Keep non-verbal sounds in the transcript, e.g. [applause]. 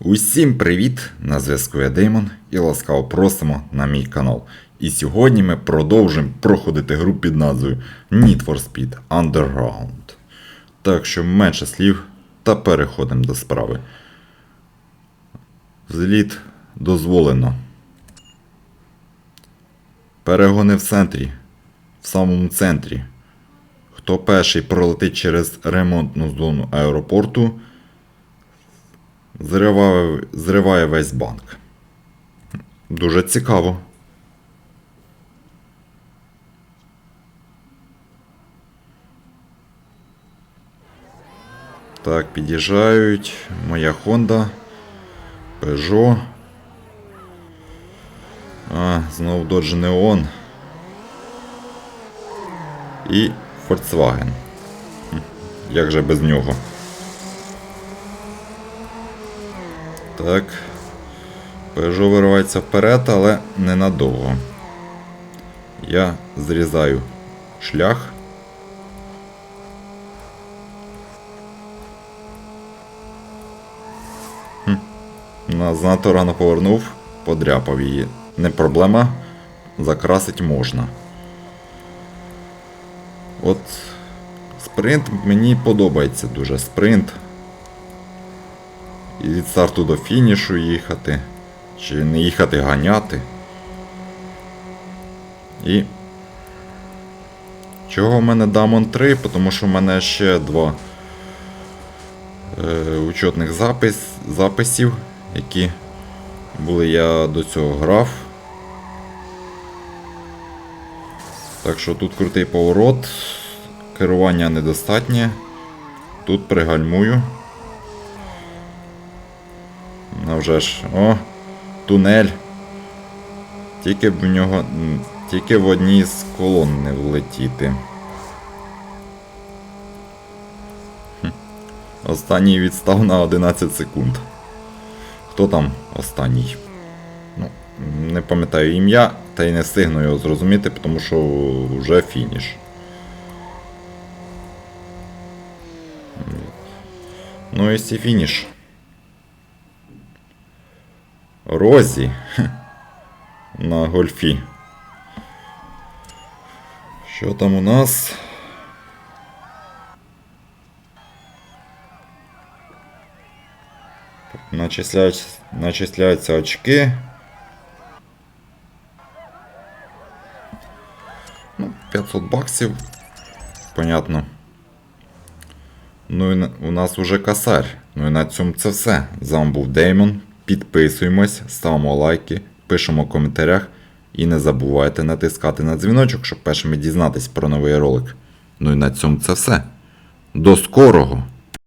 Усім привіт! На зв'язку я Деймон і ласкаво просимо на мій канал. І сьогодні ми продовжимо проходити гру під назвою Need for Speed Underground. Так що менше слів та переходимо до справи. Взліт дозволено. Перегони в центрі. В самому центрі. Хто перший пролетить через ремонтну зону аеропорту, зриває, зриває весь банк. Дуже цікаво. Так, під'їжджають. Моя Honda. Peugeot. А, знову Dodge Neon. І Volkswagen. Як же без нього? Так. Peugeot виривається вперед, але ненадовго. Я зрізаю шлях. Хм. На- Занадто рано повернув, подряпав її. Не проблема, закрасить можна. От спринт мені подобається дуже. Спринт. І від старту до фінішу їхати. Чи не їхати ганяти. І. Чого в мене Дамон 3? Тому що в мене ще два е, учетних запис, записів, які були я до цього грав. Так що тут крутий поворот, керування недостатнє. Тут пригальмую. Ну вже ж. О, тунель. Тільки б в нього. Тільки в одній з колон не влетіти. Останній відстав на 11 секунд. Хто там останній? Ну, не пам'ятаю ім'я, та й не встигну його зрозуміти, тому що вже фініш. Ну і фініш. Розі. [laughs] На гольфі. Що там у нас? Начисляють, начисляються очки. Ну, 500 баксів. Понятно. Ну і у нас уже косарь. Ну і на цьому це все. З вами був Деймон. Підписуємось, ставимо лайки, пишемо в коментарях. І не забувайте натискати на дзвіночок, щоб першими дізнатись про новий ролик. Ну і на цьому це все. До скорого!